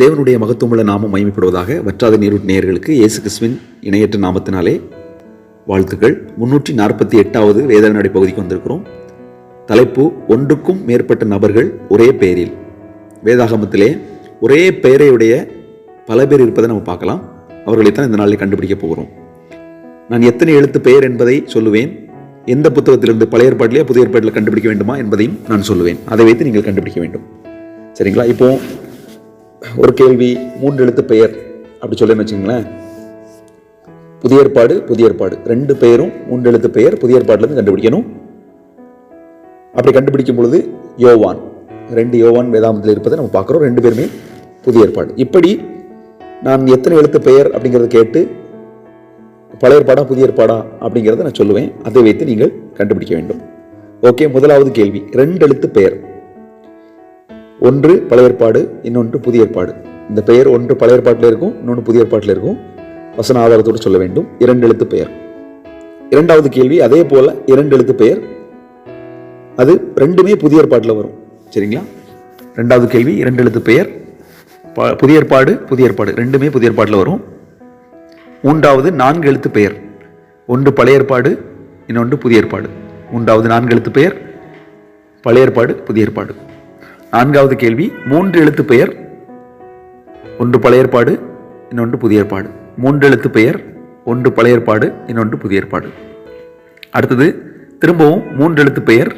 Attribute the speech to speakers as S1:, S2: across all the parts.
S1: தேவனுடைய மகத்துவமுள்ள நாமம் மயமைப்படுவதாக வற்றாத நீரு நேயர்களுக்கு இயேசு கிறிஸ்துவின் இணையற்ற நாமத்தினாலே வாழ்த்துக்கள். முன்னூற்றி நாற்பத்தி எட்டாவது வேதனடை பகுதிக்கு வந்திருக்கிறோம். தலைப்பு ஒன்றுக்கும் மேற்பட்ட நபர்கள் ஒரே பெயரில் வேதாகமத்திலே ஒரே பெயரையுடைய பல பேர் இருப்பதை நம்ம பார்க்கலாம். அவர்களைத்தான் இந்த நாளில் கண்டுபிடிக்க போகிறோம். நான் எத்தனை எழுத்து பெயர் என்பதை சொல்லுவேன். எந்த புத்தகத்திலிருந்து பழைய ஏற்பாட்டிலேயே புதிய ஏற்பாட்டில் கண்டுபிடிக்க வேண்டுமா என்பதையும் நான் சொல்லுவேன். அதை வைத்து நீங்கள் கண்டுபிடிக்க வேண்டும். சரிங்களா? இப்போது ஒரு கேள்வி மூன்று எழுத்து பெயர் அப்படி சொல்லுன்னு வச்சுங்களேன் புதிய ஏற்பாடு புதிய ஏற்பாடு. ரெண்டு பெயரும் மூன்று எழுத்து பெயர் புதிய ஏற்பாட்டிலேருந்து கண்டுபிடிக்கணும். அப்படி கண்டுபிடிக்கும் பொழுது யோவான். ரெண்டு யோவான் வேதாமத்தில் இருப்பதை நம்ம பார்க்குறோம். ரெண்டு பேருமே புதிய ஏற்பாடு. இப்படி நான் எத்தனை எழுத்து பெயர் அப்படிங்கிறத கேட்டு பழைய ஏற்பாடா புதிய ஏற்பாடா அப்படிங்கிறத நான் சொல்லுவேன். அதை வைத்து நீங்கள் கண்டுபிடிக்க வேண்டும். ஓகே முதலாவது கேள்வி. ரெண்டு எழுத்து பெயர். ஒன்று பழைய ஏற்பாடு இன்னொன்று புதிய ஏற்பாடு இந்த பெயர் ஒன்று பழைய ஏற்பாட்டில் இருக்கும் இன்னொன்று புதிய ஏற்பாட்டில் இருக்கும். வசன ஆதாரத்தோடு சொல்ல வேண்டும். இரண்டு எழுத்து பெயர். இரண்டாவது கேள்வி அதே போல இரண்டு எழுத்து பெயர். அது ரெண்டுமே புதிய ஏற்பாட்டில் வரும். சரிங்களா? ரெண்டாவது கேள்வி இரண்டு எழுத்து பெயர். புதிய ஏற்பாடு புதிய ஏற்பாடு ரெண்டுமே புதிய ஏற்பாட்டில் வரும். மூன்றாவது நான்கு எழுத்து பெயர். ஒன்று பழைய ஏற்பாடு இன்னொன்று புதிய ஏற்பாடு மூன்றாவது நான்கு எழுத்து பெயர். பழைய ஏற்பாடு புதிய ஏற்பாடு நான்காவது கேள்வி மூன்று எழுத்து பெயர் ஒன்று பழைய ஏற்பாடு இன்னொன்று புதிய ஏற்பாடு. மூன்று எழுத்து பெயர் ஒன்று பழைய ஏற்பாடு இன்னொன்று புதிய ஏற்பாடு. அடுத்தது திரும்பவும் மூன்று எழுத்து பெயர்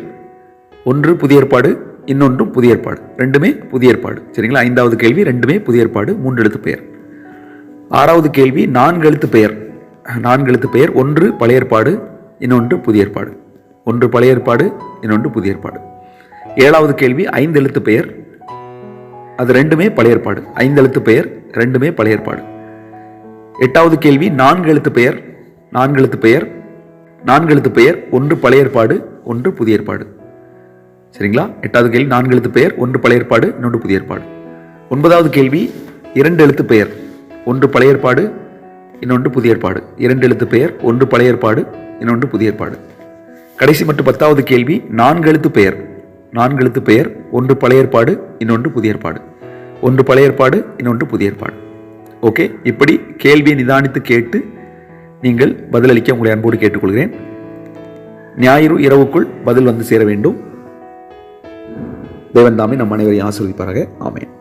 S1: ஒன்று புதிய ஏற்பாடு இன்னொன்றும் புதிய ஏற்பாடு. ரெண்டுமே புதிய ஏற்பாடு. சரிங்களா? ஐந்தாவது கேள்வி ரெண்டுமே புதிய ஏற்பாடு மூன்று எழுத்து பெயர். ஆறாவது கேள்வி நான்கு எழுத்து பெயர். நான்கு எழுத்து பெயர் ஒன்று பழைய ஏற்பாடு இன்னொன்று புதிய ஏற்பாடு. ஒன்று பழைய ஏற்பாடு இன்னொன்று புதிய ஏற்பாடு. ஏழாவது கேள்வி ஐந்து எழுத்து பெயர். அது ரெண்டுமே பழைய ஏற்பாடு. ஐந்து எழுத்து பெயர் ரெண்டுமே பழைய ஏற்பாடு. எட்டாவது கேள்வி நான்கு எழுத்து பெயர் நான்கு எழுத்து பெயர் நான்கு எழுத்து பெயர் ஒன்று பழைய ஏற்பாடு ஒன்று புதிய ஏற்பாடு. சரிங்களா? எட்டாவது கேள்வி நான்கு எழுத்து பெயர் ஒன்று பழைய ஏற்பாடு இன்னொன்று புதிய ஏற்பாடு. ஒன்பதாவது கேள்வி இரண்டு எழுத்து பெயர் ஒன்று பழைய ஏற்பாடு இன்னொன்று புதிய ஏற்பாடு. இரண்டு எழுத்து பெயர் ஒன்று பழைய ஏற்பாடு இன்னொன்று புதிய ஏற்பாடு. கடைசி மற்றும் பத்தாவது கேள்வி நான்கு எழுத்து பெயர் நான்கு எழுத்து பெயர் ஒன்று பழைய ஏற்பாடு இன்னொன்று புதிய ஏற்பாடு. ஒன்று பழைய ஏற்பாடு இன்னொன்று புதிய ஏற்பாடு. ஓகே? இப்படி கேள்வியை நிதானித்து கேட்டு நீங்கள் பதிலளிக்க உங்களை அன்போடு கேட்டுக்கொள்கிறேன். ஞாயிறு இரவுக்குள் பதில் வந்து சேர வேண்டும். தேவன் தாமே நம் அனைவரையும் ஆசிரியப்பாராக ஆமேன்.